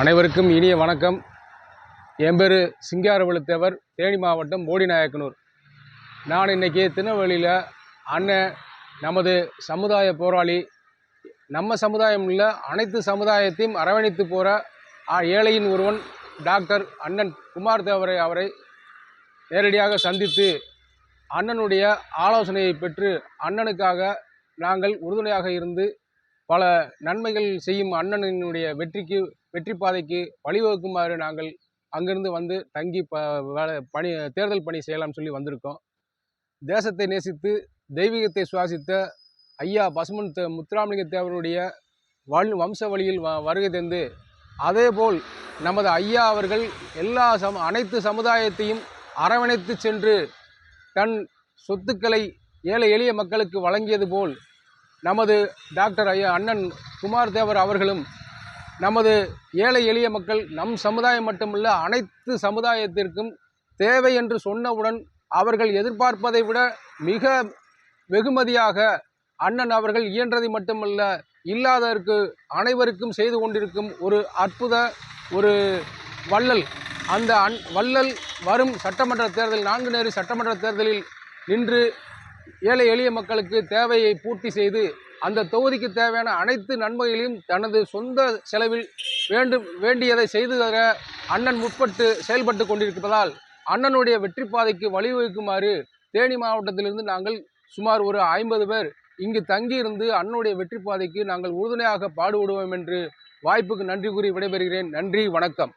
அனைவருக்கும் இனிய வணக்கம். என் பேர் சிங்காரவழுத்தேவர் தேனி மாவட்டம் போடிநாயக்கனூர். நான் இன்னைக்கு திருநெல்வேலியில் அண்ணன் நமது சமுதாய போராளி நம்ம சமுதாயம் உள்ள அனைத்து சமுதாயத்தையும் அரவணைத்து போகிற ஏழையின் ஒருவன் டாக்டர் அண்ணன் குமார் தேவரை அவரை நேரடியாக சந்தித்து அண்ணனுடைய ஆலோசனையை பெற்று அண்ணனுக்காக நாங்கள் உறுதுணையாக இருந்து பல நன்மைகள் செய்யும் அண்ணனினுடைய வெற்றிக்கு வெற்றி பாதைக்கு வழிவகுக்குமாறு நாங்கள் அங்கிருந்து வந்து தங்கி ப வேலை பணி தேர்தல் பணி செய்யலாம்னு சொல்லி வந்திருக்கோம். தேசத்தை நேசித்து தெய்வீகத்தை சுவாசித்த ஐயா பசுமன் தே முத்துராமலிங்க தேவருடைய வல் வம்ச வழியில் வ வருகை தந்து அதேபோல் நமது ஐயா அவர்கள் எல்லா சம அனைத்து சமுதாயத்தையும் அரவணைத்து சென்று தன் சொத்துக்களை ஏழை எளிய மக்களுக்கு வழங்கியது போல் நமது டாக்டர் ஐயா அண்ணன் குமார் தேவர் அவர்களும் நமது ஏழை எளிய மக்கள் நம் சமுதாயம் மட்டுமல்ல அனைத்து சமுதாயத்திற்கும் தேவை என்று சொன்னவுடன் அவர்கள் எதிர்பார்ப்பதை விட மிக வெகுமதியாக அண்ணன் அவர்கள் இயன்றதை மட்டுமல்ல இல்லாததற்கு அனைவருக்கும் செய்து கொண்டிருக்கும் ஒரு அற்புத ஒரு வள்ளல். அந்த அன் வள்ளல் வரும் சட்டமன்ற தேர்தல் நான்கு நேரு சட்டமன்ற தேர்தலில் நின்று ஏழை எளிய மக்களுக்கு தேவையை பூர்த்தி செய்து அந்த தொகுதிக்கு தேவையான அனைத்து நன்மைகளையும் தனது சொந்த செலவில் வேண்டும் வேண்டியதை செய்து தர அண்ணன் முற்பட்டு செயல்பட்டு கொண்டிருப்பதால் அண்ணனுடைய வெற்றி பாதைக்கு வழிவகுக்குமாறு தேனி மாவட்டத்திலிருந்து நாங்கள் சுமார் ஒரு ஐம்பது பேர் இங்கு தங்கியிருந்து அண்ணனுடைய வெற்றி பாதைக்கு நாங்கள் உறுதுணையாக பாடுபடுவோம் என்று வாய்ப்புக்கு நன்றி கூறி விடைபெறுகிறேன். நன்றி வணக்கம்.